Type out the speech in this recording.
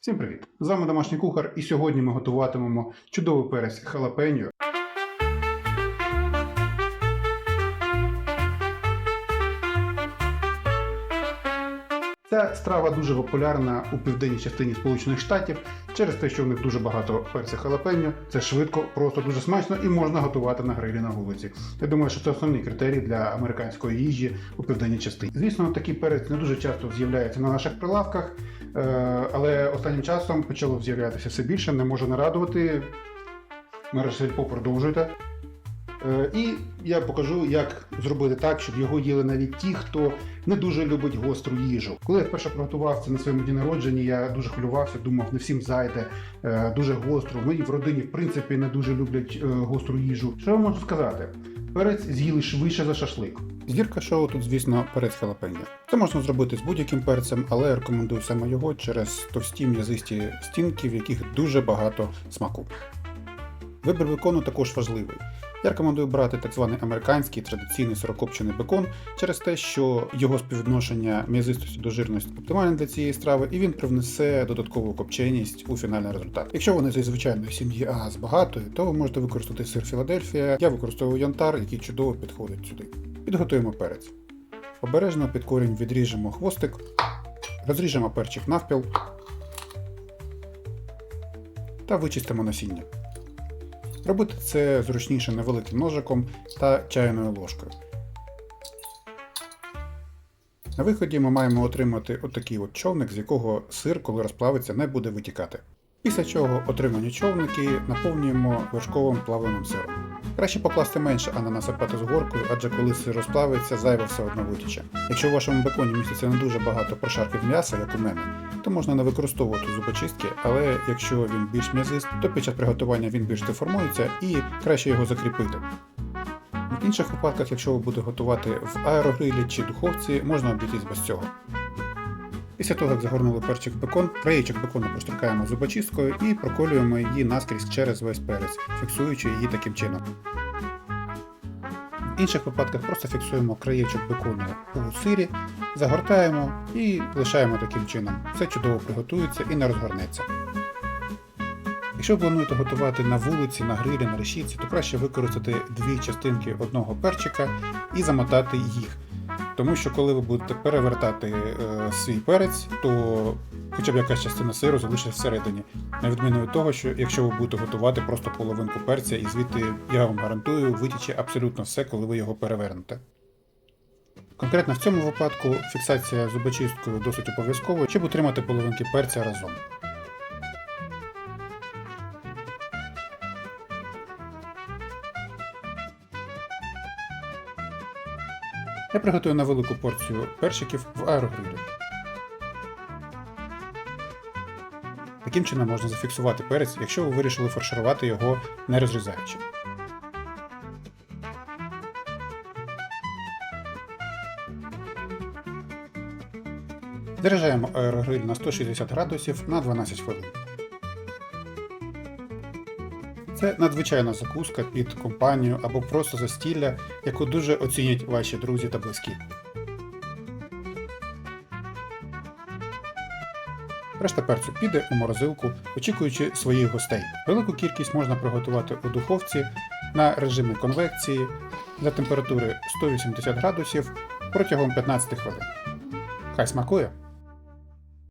Всім привіт! З вами домашній кухар, і сьогодні ми готуватимемо чудовий перець халапеньо. Ця страва дуже популярна у південній частині Сполучених Штатів через те, що в них дуже багато перця халапеньо. Це швидко, просто дуже смачно і можна готувати на грилі на вулиці. Я думаю, що це основні критерії для американської їжі у південній частині. Звісно, такий перець не дуже часто з'являється на наших прилавках, але останнім часом почало з'являтися все більше, не може нарадувати. Мережа Сільпо продовжуйте. Е, І я покажу, як зробити так, щоб його їли навіть ті, хто не дуже любить гостру їжу. Коли я вперше приготував це на своєму дні народження, я дуже хвилювався, думав, не всім зайде е, дуже гостро. Мені в родині, в принципі, не дуже люблять е, гостру їжу. Що я можу сказати? Перець з'їли швидше за шашлик. Зірка шоу тут, звісно, перець халапеньо. Це можна зробити з будь-яким перцем, але я рекомендую саме його через товсті м'язисті стінки, в яких дуже багато смаку. Вибір бекону також важливий. Я рекомендую брати так званий американський традиційний сирокопчений бекон через те, що його співвідношення м'язистості до жирності оптимальне для цієї страви, і він привнесе додаткову копченість у фінальний результат. Якщо вони зі звичайної сім'ї А з багатої, то ви можете використати сир Філадельфія. Я використовую янтар, який чудово підходить сюди. Підготуємо перець. Обережно під корінь відріжемо хвостик, розріжемо перчик навпіл та вичистимо насіння. Робити це зручніше невеликим ножиком та чайною ложкою. На виході ми маємо отримати отакий от човник, з якого сир, коли розплавиться, не буде витікати. Після чого отримані човники наповнюємо вершковим плавленим сиром. Краще покласти менше, а не насипати з горкою, адже коли сир розплавиться, зайве все одно витіче. Якщо в вашому беконі міститься не дуже багато прошарків м'яса, як у мене, то можна не використовувати зубочистки, але якщо він більш м'язист, то під час приготування він більш деформується і краще його закріпити. В інших випадках, якщо ви будете готувати в аерогрилі чи духовці, можна обійтись без цього. Після того, як загорнули перчик бекон, краєчок бекону проштрикаємо зубочисткою і проколюємо її наскрізь через весь перець, фіксуючи її таким чином. В інших випадках просто фіксуємо краєчок бекону у сирі, загортаємо і лишаємо таким чином. Все чудово приготується і не розгорнеться. Якщо плануєте готувати на вулиці, на грилі, на решітці, то краще використати дві частинки одного перчика і замотати їх. Тому що коли ви будете перевертати е, свій перець, то хоча б якась частина сиру залишиться всередині. На відміну від того, що якщо ви будете готувати просто половинку перця, і звідти я вам гарантую, витіче абсолютно все, коли ви його перевернете. Конкретно в цьому випадку фіксація зубочисткою досить обов'язкова, щоб утримати половинки перця разом. Я приготую на велику порцію перчиків в аерогрилі. Таким чином можна зафіксувати перець, якщо ви вирішили фарширувати його не розрізаючи. Заряджаємо аерогриль на 160 градусів на 12 хвилин. Це надзвичайна закуска під компанію або просто застілля, яку дуже оцінять ваші друзі та близькі. Решта перцю піде у морозилку, очікуючи своїх гостей. Велику кількість можна приготувати у духовці на режимі конвекції за температури 180 градусів протягом 15 хвилин. Хай смакує!